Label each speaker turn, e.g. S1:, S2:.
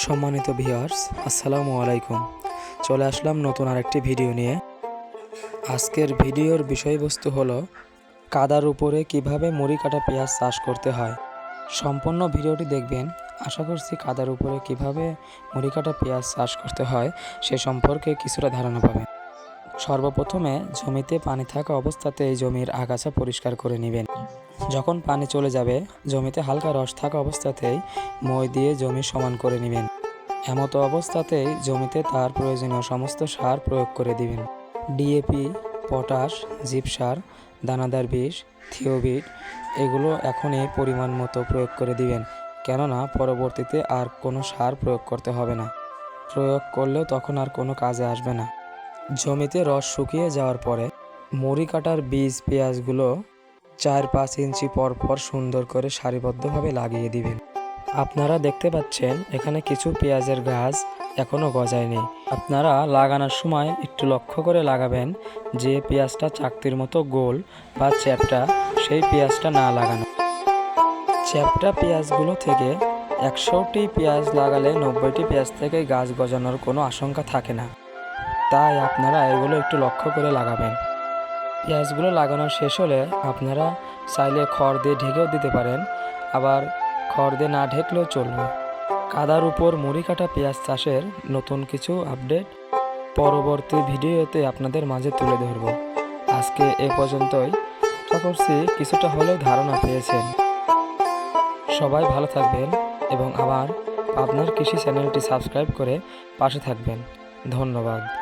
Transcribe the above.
S1: সম্মানিত ভিওয়ার্স আসসালামু আলাইকুম। চলে আসলাম নতুন আরেকটি ভিডিও নিয়ে। আজকের ভিডিওর বিষয়বস্তু হলো, কাদার উপরে কীভাবে মুড়ি কাটা পেঁয়াজ চাষ করতে হয়। সম্পূর্ণ ভিডিওটি দেখবেন। আশা করছি কাদার উপরে কীভাবে মুড়ি কাটা পেঁয়াজ চাষ করতে হয়, সে সম্পর্কে কিছুটা ধারণা পাবেন। সর্বপ্রথমে জমিতে পানি থাকা অবস্থাতে জমির আগাছা পরিষ্কার করে নেবেন। যখন পানি চলে যাবে, জমিতে হালকা রস থাকা অবস্থাতেই মই দিয়ে জমি সমান করে নেবেন। এমতো অবস্থাতেই জমিতে তার প্রয়োজনীয় সমস্ত সার প্রয়োগ করে দিবেন। ডিএপি পটাশ জিপসার দানাদার বিষ, থিওবিট, এগুলো এখনই পরিমাণ মতো প্রয়োগ করে দিবেন, কেননা পরবর্তীতে আর কোনো সার প্রয়োগ করতে হবে না। প্রয়োগ করলেও তখন আর কোনো কাজে আসবে না। জমিতে রস শুকিয়ে যাওয়ার পরে মুড়ি কাটার বীজ পেঁয়াজগুলো চার পাঁচ ইঞ্চি পর পর সুন্দর করে সারিবদ্ধভাবে লাগিয়ে দিবেন। আপনারা দেখতে পাচ্ছেন, এখানে কিছু পেঁয়াজের গাছ এখনও গজায়নি। আপনারা লাগানোর সময় একটু লক্ষ্য করে লাগাবেন যে পেঁয়াজটা চাকতির মতো গোল বা চ্যাপটা, সেই পেঁয়াজটা না লাগানো। চ্যাপটা পেঁয়াজগুলো থেকে একশোটি পেঁয়াজ লাগালে নব্বইটি পেঁয়াজ থেকে গাছ গজানোর কোনো আশঙ্কা থাকে না। তাই আপনারা এগুলো একটু লক্ষ্য করে লাগাবেন। পেঁয়াজগুলো লাগানো শেষ হলে আপনারা চাইলে খড় দিয়ে ঢেকেও দিতে পারেন, আবার খড় দিয়ে না ঢেকলেও চলবে। কাদার উপর মুড়ি কাটা পেঁয়াজ চাষের নতুন কিছু আপডেট পরবর্তী ভিডিওতে আপনাদের মাঝে তুলে ধরব। আজকে এ পর্যন্তই। আশা কিছুটা হলেও ধারণা পেয়েছেন। সবাই ভালো থাকবেন এবং আবার আপনার কৃষি চ্যানেলটি সাবস্ক্রাইব করে পাশে থাকবেন। ধন্যবাদ।